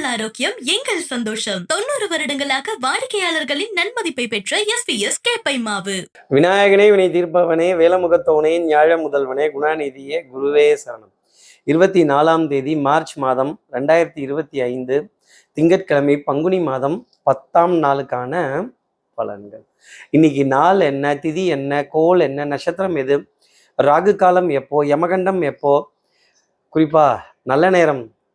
உங்கள் ஆரோக்கியம் எங்கள் சந்தோஷம். தொண்ணூறு வருடங்களாக வாடிக்கையாளர்களின் நன்மதிப்பை பெற்ற எஸ் பி எஸ் கேப்பை மாவு விநாயகனே வினை தீர்ப்பவனே வேலமுகத்தவனே ஞாழ முதல்வனே குணாநிதியே குருவே சரணம். இருபத்தி நாலாம் தேதி மார்ச் மாதம் ரெண்டாயிரத்தி இருபத்தி ஐந்து திங்கட்கிழமை பங்குனி மாதம் பத்தாம் நாளுக்கான பலன்கள். இன்னைக்கு நாள் என்ன திதி என்ன கோல் என்ன நட்சத்திரம் எது ராகு காலம் எப்போ யமகண்டம் எப்போ குறிப்பா நல்ல நேரம்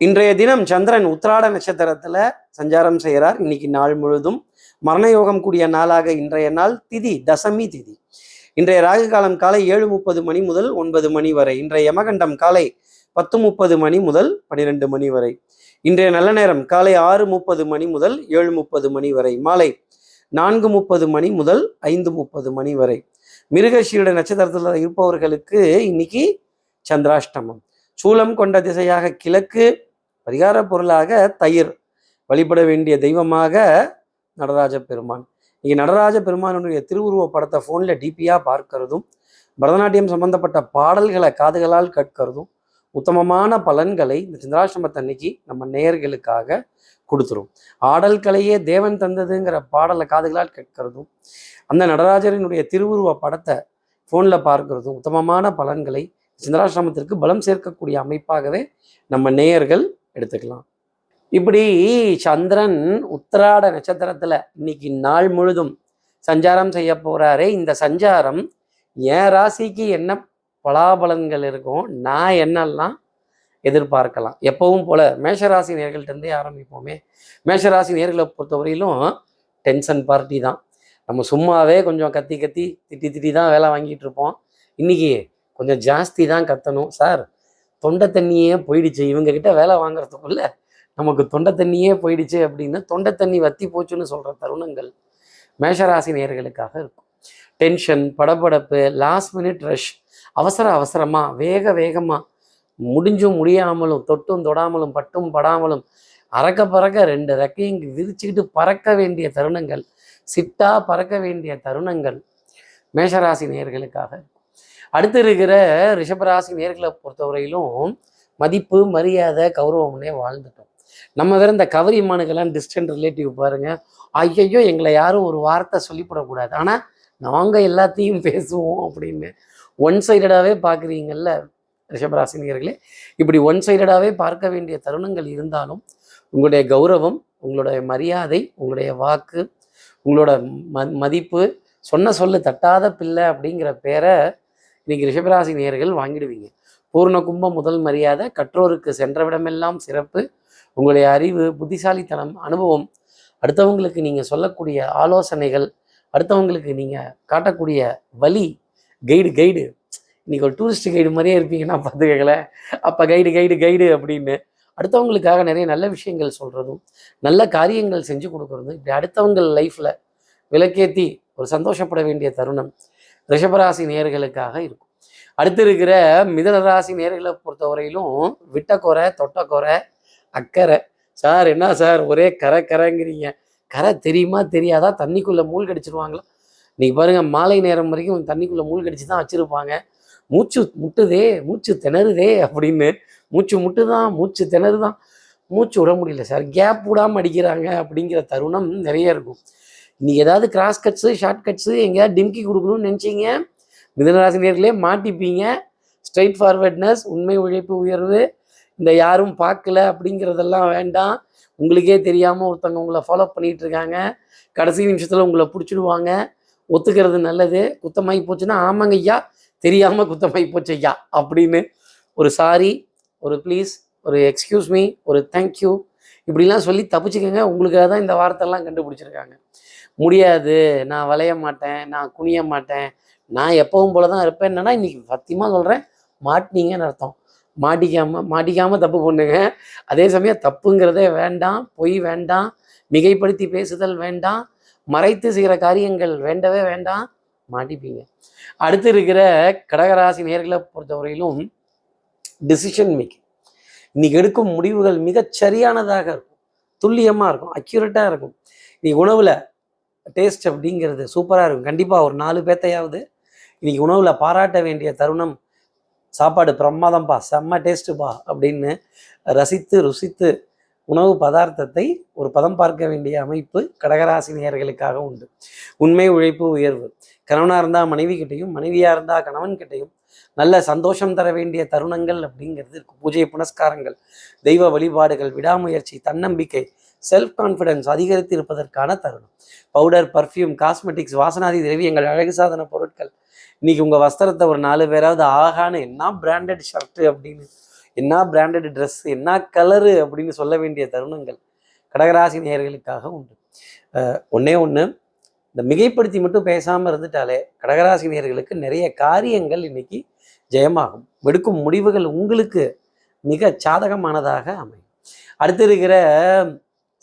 இன்றைய தினம் சந்திரன் உத்திராட நட்சத்திரத்துல சஞ்சாரம் செய்கிறார். இன்னைக்கு நாள் முழுதும் மரண யோகம் கூடிய நாளாக இன்றைய நாள் திதி தசமி திதி. இன்றைய ராகு காலம் காலை ஏழு முப்பது மணி முதல் ஒன்பது மணி வரை இன்றைய யமகண்டம் காலை பத்து முப்பது மணி முதல் பன்னிரெண்டு மணி வரை இன்றைய நல்ல நேரம் காலை ஆறு முப்பது மணி முதல் ஏழு முப்பது மணி வரை மாலை நான்கு முப்பது மணி முதல் ஐந்து முப்பது மணி வரை. மிருகஷீட நட்சத்திரத்தில் இருப்பவர்களுக்கு இன்னைக்கு சந்திராஷ்டமம். சூலம் கொண்ட திசையாக கிழக்கு பரிகார பொருளாக தயிர் வழிபட வேண்டிய தெய்வமாக நடராஜ பெருமான். இங்கே நடராஜ பெருமானுடைய திருவுருவ படத்தை ஃபோனில் டிபியாக பார்க்கறதும் பரதநாட்டியம் சம்பந்தப்பட்ட பாடல்களை காதுகளால் கேட்கறதும் உத்தமமான பலன்களை இந்த சந்திராஷ்டமத்தன்னைக்கு நம்ம நேயர்களுக்காக கொடுத்துரும். ஆடல் கலையே தேவன் தந்ததுங்கிற பாடலை காதுகளால் கேட்கறதும் அந்த நடராஜரினுடைய திருவுருவ படத்தை ஃபோனில் பார்க்கறதும் உத்தமமான பலன்களை சந்திராசிரமத்திற்கு பலம் சேர்க்கக்கூடிய அமைப்பாகவே நம்ம நேயர்கள் எடுத்துக்கலாம். இப்படி சந்திரன் உத்திராட நட்சத்திரத்துல இன்னைக்கு நாள் முழுதும் சஞ்சாரம் செய்ய போறாரே. இந்த சஞ்சாரம் என் ராசிக்கு என்ன பலாபலன்கள் இருக்கும் நான் என்னெல்லாம் எதிர்பார்க்கலாம். எப்பவும் போல மேஷராசி நேர்கள்ட்டேருந்தே ஆரம்பிப்போமே. மேஷராசி நேர்களை பொறுத்தவரையிலும் டென்ஷன் பார்ட்டி தான். நம்ம சும்மாவே கொஞ்சம் கத்தி கத்தி திட்டி திட்டி தான் வேலை வாங்கிட்டு இருப்போம். இன்னைக்கு கொஞ்சம் ஜாஸ்தி தான் கத்தணும். சார் தொண்டை தண்ணியே போயிடுச்சு. இவங்க கிட்ட வேலை வாங்குறதுக்குள்ள நமக்கு தொண்டை தண்ணியே போயிடுச்சு அப்படின்னா தொண்டை தண்ணி வத்தி போச்சுன்னு சொல்ற தருணங்கள் மேஷராசி நேர்களுக்காக இருக்கும். டென்ஷன் படபடப்பு லாஸ்ட் மினிட் ரஷ் அவசர அவசரமா வேக வேகமா முடிஞ்சும் முடியாமலும் தொட்டும் தொடாமலும் பட்டும் படாமலும் அறக்க பறக்க ரெண்டு ரெக்கையும் விரிச்சுக்கிட்டு பறக்க வேண்டிய தருணங்கள் சிட்டா பறக்க வேண்டிய தருணங்கள் மேஷராசி நேர்களுக்காக அடுத்து இருக்கிற ரிஷபராசி நேர்களை பொறுத்தவரையிலும் மதிப்பு மரியாதை கௌரவம்னே வாழ்ந்துட்டோம். நம்ம வேற இந்த கவரி மானுக்கெல்லாம் டிஸ்டன்ட் ரிலேட்டிவ் பாருங்க. ஐயையோ எங்களை யாரும் ஒரு வார்த்தை சொல்லிவிடக்கூடாது ஆனால் நாங்கள் எல்லாத்தையும் பேசுவோம் அப்படின்னு ஒன் சைடடாகவே பார்க்குறீங்கல்ல ரிஷபராசினியர்களே இப்படி ஒன் சைடடாகவே பார்க்க வேண்டிய தருணங்கள் இருந்தாலும் உங்களுடைய கௌரவம் உங்களுடைய மரியாதை உங்களுடைய வாக்கு உங்களோட ம மதிப்பு சொன்ன சொல்லு தட்டாத பிள்ளை அப்படிங்கிற பேரை இன்னைக்கு ரிஷபராசி நேர்கள் வாங்கிடுவீங்க. பூர்ண கும்பம் முதல் மரியாதை கற்றோருக்கு சென்றவிடமெல்லாம் சிறப்பு. உங்களுடைய அறிவு புத்திசாலித்தனம் அனுபவம் அடுத்தவங்களுக்கு நீங்கள் சொல்லக்கூடிய ஆலோசனைகள் அடுத்தவங்களுக்கு நீங்கள் காட்டக்கூடிய வழி கைடு கைடு இன்னைக்கு ஒரு டூரிஸ்ட் கைடு மாதிரியே இருப்பீங்கன்னா பார்த்துக்கங்களேன். அப்போ கைடு கைடு கைடு அப்படின்னு. அடுத்தவங்களுக்காக நிறைய நல்ல விஷயங்கள் சொல்கிறதும் நல்ல காரியங்கள் செஞ்சு கொடுக்குறதும் இப்படி அடுத்தவங்க லைஃப்பில் விளக்கேற்றி ஒரு சந்தோஷப்பட வேண்டிய தருணம். ரிஷபராசி நேர்களுக்காக இருக்கும். அடுத்து இருக்கிற மிதன ராசி நேர்களை பொறுத்தவரையிலும் விட்டக்குறை தொட்டக்குறை அக்கறை. சார் என்ன சார் ஒரே கரை கரைங்கிறீங்க. கரை தெரியுமா தெரியாதா? தண்ணிக்குள்ளே மூழ்கடிச்சிருவாங்களா? இன்னைக்கு பாருங்க மாலை நேரம் வரைக்கும் தண்ணிக்குள்ளே மூழ்கடிச்சு தான் வச்சுருப்பாங்க. மூச்சு முட்டுதே மூச்சு திணறுதே அப்படின்னு. மூச்சு முட்டுதான் மூச்சு திணறுதான். மூச்சு விட முடியல சார். கேப் விடாமல் அடிக்கிறாங்க அப்படிங்கிற தருணம் நிறைய இருக்கும். இன்னைக்கு ஏதாவது கிராஸ் கட்ஸு ஷார்ட் கட்ஸு எங்கேயாவது டிம்கி கொடுக்கணும்னு நினச்சிங்க மிதனராசினியர்களே மாட்டிப்பீங்க. ஸ்ட்ரைட் ஃபார்வர்ட்னஸ் உண்மை உழைப்பு உயர்வு. இந்த யாரும் பார்க்கல அப்படிங்கிறதெல்லாம் வேண்டாம். உங்களுக்கே தெரியாமல் ஒருத்தவங்க உங்களை ஃபாலோ பண்ணிகிட்டு இருக்காங்க கடைசி நிமிஷத்தில் உங்களை பிடிச்சிடுவாங்க. ஒத்துக்கிறது நல்லது. குத்தமாகி போச்சுன்னா ஆமாங்க ஐயா தெரியாமல் குத்தமாகி போச்சு ஐயா அப்படின்னு ஒரு சாரி ஒரு ப்ளீஸ் ஒரு எக்ஸ்கியூஸ் மீ ஒரு தேங்க்யூ இப்படிலாம் சொல்லி தப்பிச்சுக்கோங்க. உங்களுக்காக தான் இந்த வார்த்தைலாம் கண்டுபிடிச்சிருக்காங்க. முடியாது. நான் வளைய மாட்டேன். நான் குனிய மாட்டேன். நான் எப்பவும் போல தான் இருப்பேன். என்னன்னா இன்னைக்கு சத்தியமாக சொல்கிறேன் மாட்டினீங்கன்னு அர்த்தம். மாட்டிக்காம மாட்டிக்காம தப்பு பண்ணுங்க. அதே சமயம் தப்புங்கிறதே வேண்டாம். பொய் வேண்டாம். மிகைப்படுத்தி பேசுதல் வேண்டாம். மறைத்து செய்கிற காரியங்கள் வேண்டவே வேண்டாம். மாட்டிப்பீங்க. அடுத்து இருக்கிற கடகராசி நேர்களை பொறுத்தவரையிலும் டிசிஷன் மேக்கிங் இன்னைக்கு எடுக்கும் முடிவுகள் மிகச் சரியானதாக இருக்கும். துல்லியமாக இருக்கும். அக்யூரேட்டாக இருக்கும். இன்னைக்கு உணவில் டேஸ்ட் அப்படிங்கிறது சூப்பராக இருக்கும். கண்டிப்பாக ஒரு நாலு பேத்தையாவது இன்னைக்கு உணவில் பாராட்ட வேண்டிய தருணம் சாப்பாடு பிரமாதம்ப்பா செம்ம டேஸ்ட்டுப்பா அப்படின்னு ரசித்து ருசித்து உணவு பதார்த்தத்தை ஒரு பதம் பார்க்க வேண்டிய அமைப்பு கடகராசி நேயர்களுக்காக உண்டு. உண்மை உழைப்பு உயர்வு. கணவனாக இருந்தால் மனைவி கிட்டையும் மனைவியாக இருந்தால் கணவன்கிட்டையும் நல்ல சந்தோஷம் தர வேண்டிய தருணங்கள் அப்படிங்கிறது இருக்கும் பூஜை புனஸ்காரங்கள் தெய்வ வழிபாடுகள் விடாமுயற்சி தன்னம்பிக்கை செல்ஃப் கான்ஃபிடன்ஸ் அதிகரித்து இருப்பதற்கான தருணம். பவுடர் பர்ஃப்யூம் காஸ்மெட்டிக்ஸ் வாசனாதி திரவியங்கள் அழகு சாதன பொருட்கள். இன்னைக்கு உங்கள் வஸ்திரத்தை ஒரு நாலு பேராவது ஆகான என்ன பிராண்டட் ஷர்ட்டு அப்படின்னு என்ன பிராண்டட் ட்ரெஸ் என்ன கலரு அப்படின்னு சொல்ல வேண்டிய தருணங்கள் கடகராசி நேயர்களுக்காக உண்டு. ஒன்றே ஒன்று இந்த மிகைப்படுத்தி மட்டும் பேசாமல் இருந்துட்டாலே கடகராசினியர்களுக்கு நிறைய காரியங்கள் இன்னைக்கு ஜெயமாகும். எடுக்கும் முடிவுகள் உங்களுக்கு மிக சாதகமானதாக அமையும். அடுத்து இருக்கிற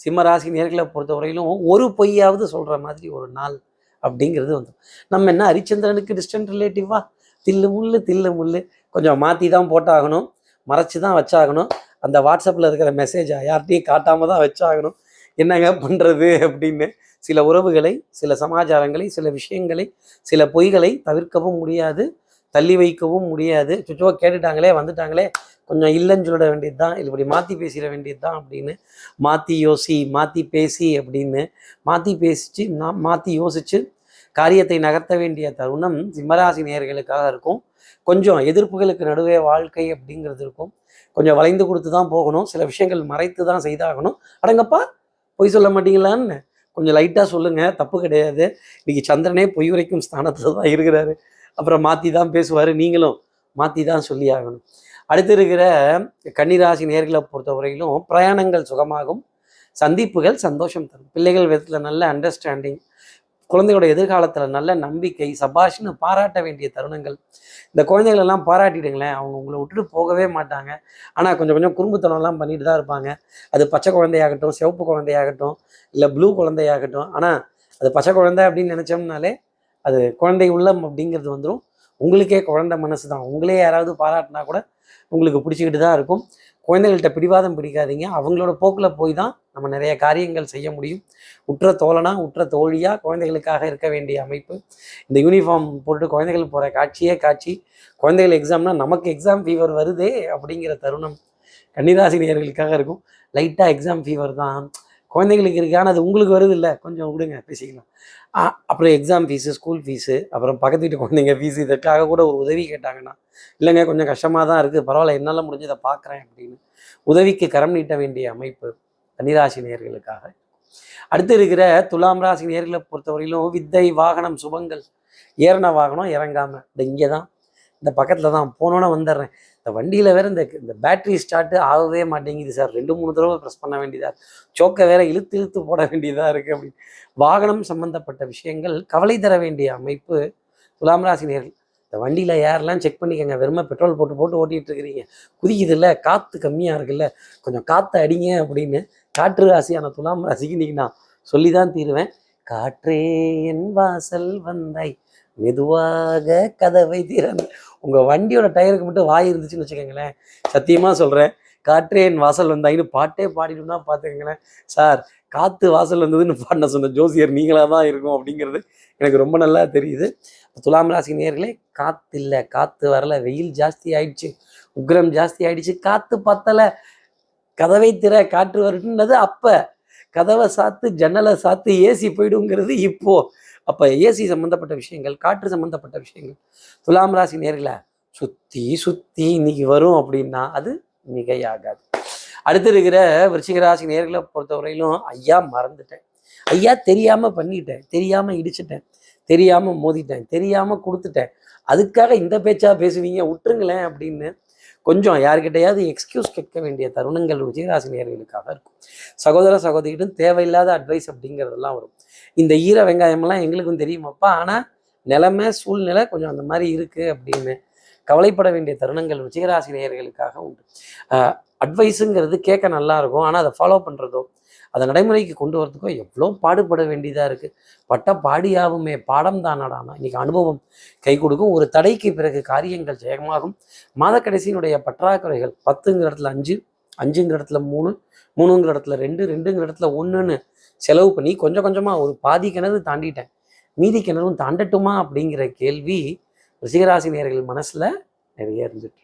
சிம்மராசி நேர்களை பொறுத்தவரையிலும் ஒரு பொய்யாவது சொல்கிற மாதிரி ஒரு நாள் அப்படிங்கிறது வந்து நம்ம என்ன ஹரிச்சந்திரனுக்கு டிஸ்டன்ட் ரிலேட்டிவா தில்லு முள்ளு தில்லு முள்ளு. கொஞ்சம் மாற்றி தான் போட்டாகணும். மறைச்சு தான் வச்சாகணும். அந்த வாட்ஸ்அப்பில் இருக்கிற மெசேஜை யார்கிட்டையும் காட்டாமல் தான் வச்சாகணும். என்னங்க பண்ணுறது அப்படின்னு சில உறவுகளை சில சமாச்சாரங்களை சில விஷயங்களை சில பொய்களை தவிர்க்கவும் முடியாது தள்ளி வைக்கவும் முடியாது. சுற்றுவா கேட்டுட்டாங்களே வந்துட்டாங்களே கொஞ்சம் இல்லைன்னு சொல்லிட வேண்டியது தான் இப்படி மாற்றி பேசிட வேண்டியது தான் அப்படின்னு மாற்றி யோசி மாற்றி பேசி அப்படின்னு மாற்றி பேசிச்சு நான் மாற்றி யோசிச்சு காரியத்தை நகர்த்த வேண்டிய தருணம் சிம்மராசி நேர்களுக்காக இருக்கும். கொஞ்சம் எதிர்ப்புகளுக்கு நடுவே வாழ்க்கை அப்படிங்கிறது இருக்கும். கொஞ்சம் வளைந்து கொடுத்து தான் போகணும். சில விஷயங்கள் மறைத்து தான் செய்தாகணும். அடங்கப்பா பொய் சொல்ல மாட்டீங்களான்னு கொஞ்சம் லைட்டாக சொல்லுங்கள் தப்பு கிடையாது. இன்னைக்கு சந்திரனே பொய் உரைக்கும் ஸ்தானத்தில் தான் இருக்கிறாரு. அப்புறம் மாற்றி தான் பேசுவார் நீங்களும் மாற்றி தான் சொல்லி ஆகணும். அடுத்து இருக்கிற கன்னிராசி நேர்களை பொறுத்தவரையிலும் பிரயாணங்கள் சுகமாகும் சந்திப்புகள் சந்தோஷம் தரும். பிள்ளைகள் விதத்தில் நல்ல அண்டர்ஸ்டாண்டிங் குழந்தையோட எதிர்காலத்தில் நல்ல நம்பிக்கை சபாஷ்னு பாராட்ட வேண்டிய தருணங்கள். இந்த குழந்தைகள் எல்லாம் பாராட்டிடுங்களேன். அவங்க உங்களை விட்டுட்டு போகவே மாட்டாங்க. ஆனால் கொஞ்சம் கொஞ்சம் குறும்புத்தனம்லாம் பண்ணிட்டு தான் இருப்பாங்க. அது பச்சை குழந்தையாகட்டும் சிவப்பு குழந்தையாகட்டும் இல்லை ப்ளூ குழந்தையாகட்டும். ஆனால் அது பச்சை குழந்தை அப்படின்னு நினச்சோம்னாலே அது குழந்தை உள்ளம் அப்படிங்கிறது வந்துடும் உங்களுக்கே குழந்தை மனசு தான். உங்களே யாராவது பாராட்டினா கூட உங்களுக்கு பிடிச்சிக்கிட்டு தான் இருக்கும். குழந்தைகள்கிட்ட பிடிவாதம் பிடிக்காதீங்க. அவங்களோட போக்கில் போய் தான் நம்ம நிறைய காரியங்கள் செய்ய முடியும். உற்ற தோழனா உற்ற தோழியாக குழந்தைகளுக்காக இருக்க வேண்டிய அமைப்பு. இந்த யூனிஃபார்ம் போட்டு குழந்தைகள் போகிற காட்சியே காட்சி. குழந்தைகள் எக்ஸாம்னா நமக்கு எக்ஸாம் ஃபீவர் வருதே அப்படிங்கிற தருணம் கன்னிராசினியர்களுக்காக இருக்கும். லைட்டாக எக்ஸாம் ஃபீவர் தான். குழந்தைங்களுக்கு இருக்கு. ஆனால் அது உங்களுக்கு வருது இல்லை கொஞ்சம் விடுங்க பேசிக்கலாம். அப்புறம் எக்ஸாம் ஃபீஸு ஸ்கூல் ஃபீஸு அப்புறம் பக்கத்து வீட்டு குழந்தைங்க ஃபீஸு இதற்காக கூட ஒரு உதவி கேட்டாங்கன்னா இல்லைங்க கொஞ்சம் கஷ்டமாக தான் இருக்குது பரவாயில்ல என்னால் முடிஞ்சதை பார்க்குறேன் அப்படின்னு உதவிக்கு கரம் நீட்ட வேண்டிய அமைப்பு. கன்னிராசி நேர்களுக்காக அடுத்து இருக்கிற துலாம் ராசி நேர்களை பொறுத்தவரையிலும் வித்தை வாகனம் சுபங்கள். ஏறின வாகனம் இறங்காமல் இந்த இங்கே தான் இந்த பக்கத்தில் தான் போனோன்னே வந்துடுறேன். இந்த வண்டியில் வேற இந்த இந்த பேட்டரி ஸ்டார்ட் ஆகவே மாட்டேங்குது சார். ரெண்டு மூணு தடவை ப்ரெஸ் பண்ண வேண்டியதாக சோக்கை வேற இழுத்து இழுத்து போட வேண்டியதாக இருக்குது அப்படின்னு. வாகனம் சம்பந்தப்பட்ட விஷயங்கள் கவலை தர வேண்டிய அமைப்பு துலாம் ராசி நேர்கள். இந்த வண்டியில் ஏர்லாம் செக் பண்ணிக்கோங்க. வெறுமை பெட்ரோல் போட்டு போட்டு ஓட்டிகிட்டு இருக்கிறீங்க. குதிக்குதுல்ல? காற்று கம்மியாக இருக்குல்ல? கொஞ்சம் காற்று அடிங்க அப்படின்னு காற்று ராசியான துலாம் ராசிக்கு இன்னைக்கு நான் சொல்லி தான் தீருவேன். காற்றே என் வாசல் வந்தாய். மெதுவாக கதவை திறந்து. உங்கள் வண்டியோட டயருக்கு மட்டும் வாய் இருந்துச்சுன்னு வச்சுக்கோங்களேன். சத்தியமாக சொல்கிறேன் காற்றே என் வாசல் வந்தாயின்னு பாட்டே பாடிட்டோம்னா பார்த்துக்கங்களேன் சார் காற்று வாசல் வந்ததுன்னு பாடின சொன்ன ஜோசியர் நீங்களாக தான் இருக்கும் அப்படிங்கிறது எனக்கு ரொம்ப நல்லா தெரியுது. துலாம் ராசி நேர்களே காற்று இல்லை. காற்று வரல. வெயில் ஜாஸ்தி ஆயிடுச்சு. உக்ரம் ஜாஸ்தி ஆயிடுச்சு. காற்று பத்தலை. கதவை திற காற்று வருதுன்னது அப்போ. கதவை சாத்து ஜன்னலை சாத்து ஏசி போயிடுங்கிறது இப்போ. அப்போ ஏசி சம்மந்தப்பட்ட விஷயங்கள் காற்று சம்மந்தப்பட்ட விஷயங்கள். துலாம் ராசி நேர்களை சுற்றி சுற்றி இன்னைக்கு வரும் அப்படின்னா அது மிகையாகாது. அடுத்து இருக்கிற விருச்சிக ராசி நேர்களை பொறுத்தவரையிலும் ஐயா மறந்துட்டேன். ஐயா தெரியாமல் பண்ணிட்டேன் தெரியாமல் இடிச்சிட்டேன் தெரியாமல் மோதிட்டேன் தெரியாமல் கொடுத்துட்டேன். அதுக்காக இந்த பேச்சா பேசுவீங்க விட்டுருங்களேன் அப்படின்னு கொஞ்சம் யார்கிட்டயாவது எக்ஸ்கியூஸ் கேட்க வேண்டிய தருணங்கள் விஜயராசி நேர்களுக்காக இருக்கும். சகோதர சகோதரிகிட்டும் தேவையில்லாத அட்வைஸ் அப்படிங்கிறதெல்லாம் வரும். இந்த ஈர வெங்காயமெல்லாம் எங்களுக்கும் தெரியுமாப்பா? ஆனால் நிலைமை சூழ்நிலை கொஞ்சம் அந்த மாதிரி இருக்குது அப்படின்னு கவலைப்பட வேண்டிய தருணங்கள் விஜயராசி நேயர்களுக்காக உண்டு அட்வைஸுங்கிறது கேட்க நல்லா இருக்கும். ஆனால் அதை ஃபாலோ பண்ணுறதோ அதை நடைமுறைக்கு கொண்டு வரதுக்கோ எவ்வளோ பாடுபட வேண்டியதாக இருக்குது பட்ட பாடியாகுமே பாடம் தானடானா இன்றைக்கி அனுபவம் கை கொடுக்கும். ஒரு தடைக்கு பிறகு காரியங்கள் ஜெயமாகும். மாத கடைசியினுடைய பற்றாக்குறைகள் பத்துங்கிற இடத்துல அஞ்சு அஞ்சுங்கிற இடத்துல மூணு மூணுங்கிற இடத்துல ரெண்டு ரெண்டுங்கிற இடத்துல ஒன்றுன்னு செலவு பண்ணி கொஞ்சம் கொஞ்சமாக ஒரு பாதி கிணறு தாண்டிட்டேன். மீதி கிணறும் தாண்டட்டுமா அப்படிங்கிற கேள்வி ரிஷிகராசி நேர்கள் மனசில் நிறைய இருந்துட்டு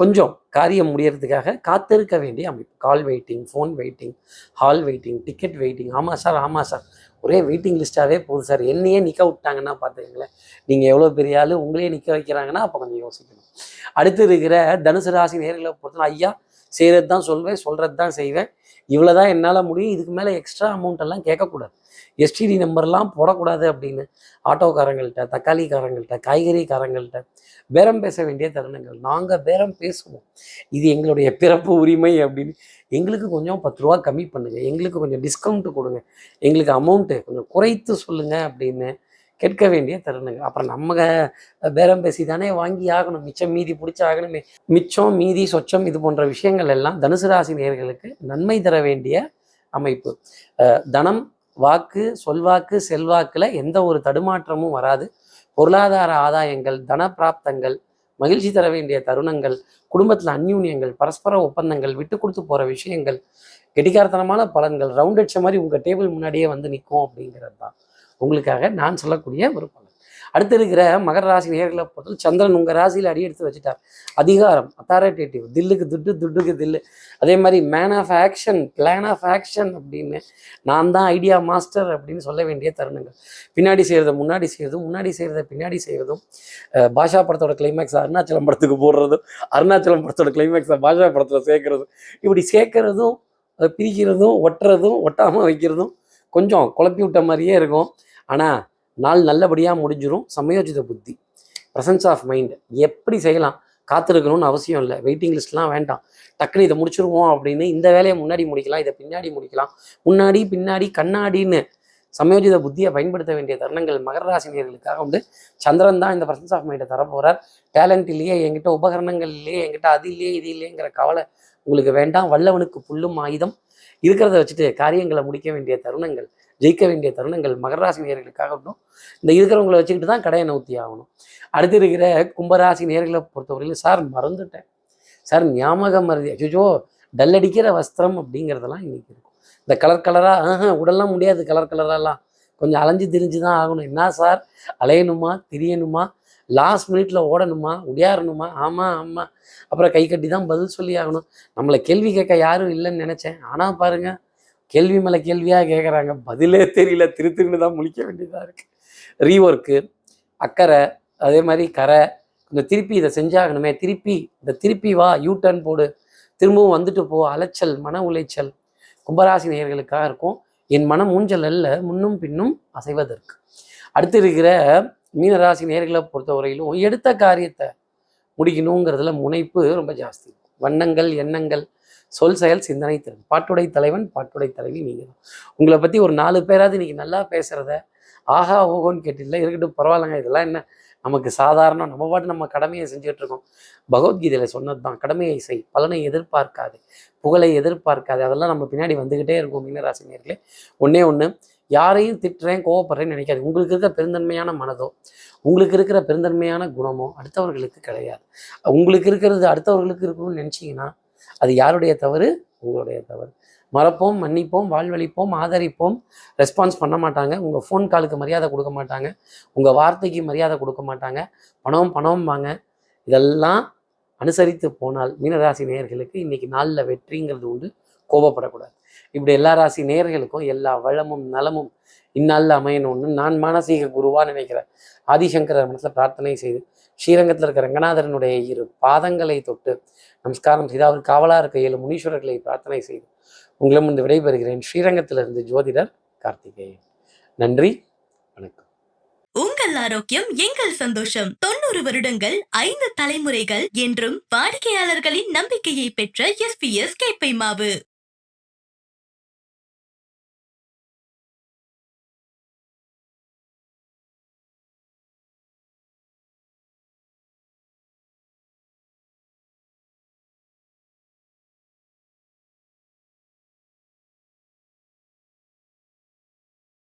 கொஞ்சம் காரியம் முடியறதுக்காக காத்திருக்க வேண்டிய அமைப்பு. Call waiting phone waiting hall waiting ticket waiting ஆமாம் சார் ஆமாம் சார். ஒரே வெயிட்டிங் லிஸ்ட்டாகவே போகுது சார். என்னையே நிற்க விட்டாங்கன்னா பார்த்துக்கங்களேன் நீங்கள் எவ்வளோ பெரிய ஆள் உங்களையே நிற்க வைக்கிறாங்கன்னா அப்போ கொஞ்சம் யோசிக்கணும். அடுத்து இருக்கிற தனுசு ராசி நேர்களை பொறுத்தவரை ஐயா செய்கிறது தான் சொல்வேன் சொல்கிறது தான் செய்வேன். இவ்வளோ தான் என்னால் முடியும். இதுக்கு மேலே எக்ஸ்ட்ரா அமௌண்ட் எல்லாம் கேட்கக்கூடாது. எஸ்டிடி நம்பர்லாம் போடக்கூடாது அப்படின்னு ஆட்டோக்காரங்கள்ட்ட தக்காளிக்காரங்கள்ட்ட காய்கறிக்காரங்கள்ட்ட பேரம் பேச வேண்டிய தருணங்கள். நாங்கள் பேரம் பேசுவோம். இது எங்களுடைய பிறப்பு உரிமை அப்படின்னு. எங்களுக்கு கொஞ்சம் பத்து ரூபா கம்மி பண்ணுங்கள் எங்களுக்கு கொஞ்சம் டிஸ்கவுண்ட் கொடுங்க. எங்களுக்கு அமௌண்ட்டு கொஞ்சம் குறைத்து சொல்லுங்கள் அப்படின்னு கேட்க வேண்டிய தருணங்கள். அப்புறம் நம்ம பேரம் பேசி தானே வாங்கி ஆகணும். மிச்சம் மீதி பிடிச்சி ஆகணுமே. மிச்சம் மீதி சொச்சம் இது போன்ற விஷயங்கள் எல்லாம் தனுசு ராசி நேர்களுக்கு நன்மை தர வேண்டிய அமைப்பு. அஹ் தனம் வாக்கு சொல்வாக்கு செல்வாக்குல எந்த ஒரு தடுமாற்றமும் வராது. பொருளாதார ஆதாயங்கள் தன பிராப்தங்கள் மகிழ்ச்சி தர வேண்டிய தருணங்கள் குடும்பத்தில் அந்யூன்யங்கள் பரஸ்பர ஒப்பந்தங்கள் விட்டு கொடுத்து போகிற விஷயங்கள் கெட்டிக்காரத்தனமான பலன்கள் ரவுண்ட் அடிச்ச மாதிரி உங்கள் டேபிள் முன்னாடியே வந்து நிற்கும் அப்படிங்கிறது தான். உங்களுக்காக நான் சொல்லக்கூடிய ஒரு பலன். அடுத்து இருக்கிற மகர ராசி நேர்களை பொறுத்தவரை சந்திரன் உங்கள் ராசியில் அடி எடுத்து வச்சுட்டார். அதிகாரம் அத்தாரிட்டேட்டிவ் தில்லுக்கு துட்டு துட்டுக்கு தில்லு. அதே மாதிரி man of action plan of action அப்படின்னு நான் தான் ஐடியா மாஸ்டர் அப்படின்னு சொல்ல வேண்டிய தருணங்கள். பின்னாடி செய்கிறத முன்னாடி செய்கிறதும் முன்னாடி செய்கிறத பின்னாடி செய்கிறதும் பாஷா படத்தோட கிளைமேக்ஸ் அருணாச்சலம் படத்துக்கு போடுறதும் அருணாச்சலம் படத்தோட கிளைமேக்ஸை பாஷா படத்தில் சேர்க்கறதும் இப்படி சேர்க்கறதும் அதை பிரிக்கிறதும் ஒட்டுறதும் ஒட்டாமல் வைக்கிறதும் கொஞ்சம் குழப்பி விட்ட மாதிரியே இருக்கும். ஆனால் நாள் நல்லபடியாக முடிஞ்சிடும் சமயோஜித புத்தி. ப்ரசன்ஸ் ஆஃப் மைண்ட் எப்படி செய்யலாம்? காத்திருக்கணும்னு அவசியம் இல்லை. வெயிட்டிங் லிஸ்ட்லாம் வேண்டாம். டக்குன்னு இதை முடிச்சிருவோம் அப்படின்னு இந்த வேலையை முன்னாடி முடிக்கலாம் இதை பின்னாடி முடிக்கலாம். முன்னாடி பின்னாடி கண்ணாடின்னு சமயோஜித புத்தியை பயன்படுத்த வேண்டிய தருணங்கள் மகர ராசினியர்களுக்காக வந்து சந்திரன் தான் இந்த ப்ரசன்ஸ் ஆஃப் மைண்டை தரப்போகிறார் டேலண்ட் இல்லையே என்கிட்ட உபகரணங்கள் இல்லையே என்கிட்ட அது இல்லையே இது இல்லையேங்கிற கவலை உங்களுக்கு வேண்டாம். வல்லவனுக்கு புல்லும் ஆயுதம். இருக்கிறத வச்சுட்டு காரியங்களை முடிக்க வேண்டிய தருணங்கள். ஜெயிக்க வேண்டிய தருணங்கள் மகராசி நேர்களுக்காக நேயர்களுக்காக இருக்கட்டும். இந்த இருக்கிறவங்களை வச்சுக்கிட்டு தான் கடையை நவுத்தி ஆகணும். அடுத்து இருக்கிற கும்பராசி நேர்களை பொறுத்தவரையிலும் சார் மறந்துட்டேன். சார் ஞாபகம் மருதி அச்சோ டல் அடிக்கிற வஸ்திரம் அப்படிங்கிறதெல்லாம் இன்னைக்கு இருக்கும். இந்த கலர் கலராக ஆஹா விடலாம் முடியாது கலர் கலராலாம். கொஞ்சம் அலைஞ்சு திரிஞ்சு தான் ஆகணும். என்ன சார்? அலையணுமா? திரியணுமா? லாஸ்ட் மினிட்ல ஓடணுமா? உடையாறணுமா? ஆமாம் ஆமாம் அப்புறம் கை கட்டி தான் பதில் சொல்லி ஆகணும். நம்மளை கேள்வி கேட்க யாரும் இல்லைன்னு நினச்சேன். ஆனால் பாருங்கள் கேள்வி மேலே கேள்வியாக கேட்குறாங்க பதிலே தெரியல. திரு திருன்னு தான் முழிக்க வேண்டியதாக இருக்குது ரீஒர்க்கு அக்கறை அதே மாதிரி கரை இந்த திருப்பி இதை செஞ்சாகணுமே. திருப்பி இந்த திருப்பி வா யூ டர்ன் போடு. திரும்பவும் வந்துட்டு போ. அலைச்சல் மன உளைச்சல் கும்பராசி நேயர்களுக்காக இருக்கும். என் மனம் ஊஞ்சல் அல்ல முன்னும் பின்னும் அசைவதற்கு. அடுத்து இருக்கிற மீனராசி நேர்களை பொறுத்தவரையிலும் எடுத்த காரியத்தை முடிக்கணுங்கிறதுல முனைப்பு ரொம்ப ஜாஸ்தி. வண்ணங்கள் எண்ணங்கள் சொல் செயல் சிந்தனை திறன். பாட்டுடை தலைவன் பாட்டுடை தலைவி நீங்கள் தான். உங்களை பற்றி ஒரு நாலு பேராவது இன்றைக்கி நல்லா பேசுகிறத ஆஹா ஓஹோன்னு கேட்டில்ல இருக்கட்டும் பரவாயில்லைங்க. இதெல்லாம் என்ன? நமக்கு சாதாரணம். நம்ம பாட்டு நம்ம கடமையை செஞ்சுட்டு இருக்கோம். பகவத்கீதையில் சொன்னது தான் கடமையை செய் பலனை எதிர்பார்க்காது புகழை எதிர்பார்க்காது. அதெல்லாம் நம்ம பின்னாடி வந்துக்கிட்டே இருக்கும் மீனராசினியர்களே ஒன்றே ஒன்று யாரையும் திட்டுறேன் கோவப்படுறேன்னு நினைக்காது. உங்களுக்கு இருக்க பெருந்தன்மையான மனதோ உங்களுக்கு இருக்கிற பெருந்தன்மையான குணமோ அடுத்தவர்களுக்கு கிடையாது. உங்களுக்கு இருக்கிறது அடுத்தவர்களுக்கு இருக்கணும்னு நினச்சிங்கன்னா அது யாருடைய தவறு? உங்களுடைய தவறு. மறப்போம் மன்னிப்போம் வாழ்வழிப்போம் ஆதரிப்போம் ரெஸ்பான்ஸ் பண்ண மாட்டாங்க. உங்கள் ஃபோன் காலுக்கு மரியாதை கொடுக்க மாட்டாங்க. உங்கள் வார்த்தைக்கு மரியாதை கொடுக்க மாட்டாங்க. பணம் பணம் வாங்க இதெல்லாம் அனுசரித்து போனால் மீனராசி நேயர்களுக்கு இன்னைக்கு நாளில் வெற்றிங்கிறது உண்டு. கோபப்படக்கூடாது. இப்படி எல்லா ராசி நேயர்களுக்கும் எல்லா வளமும் நலமும் இந்நாளில் அமையணும்னு நான் மானசீக குருவாக நினைக்கிறேன். ஆதிசங்கர மனசில் பிரார்த்தனை செய்து ஸ்ரீரங்கத்தில் இருக்கிற ரங்கநாதரனுடைய இரு பாதங்களை தொட்டு நமஸ்காரம் செய்து அவர் காவலாக இருக்க ஏழு முனீஸ்வரர்களை பிரார்த்தனை செய்து உங்களிடம் வந்து விடைபெறுகிறேன். ஸ்ரீரங்கத்திலிருந்து ஜோதிடர் கார்த்திகேயன். நன்றி வணக்கம். உங்கள் ஆரோக்கியம் எங்கள் சந்தோஷம். தொண்ணூறு வருடங்கள் ஐந்து தலைமுறைகள் என்றும் வாடிக்கையாளர்களின் நம்பிக்கையை பெற்ற எஸ்பிஎஸ் கேப்பை மாவு.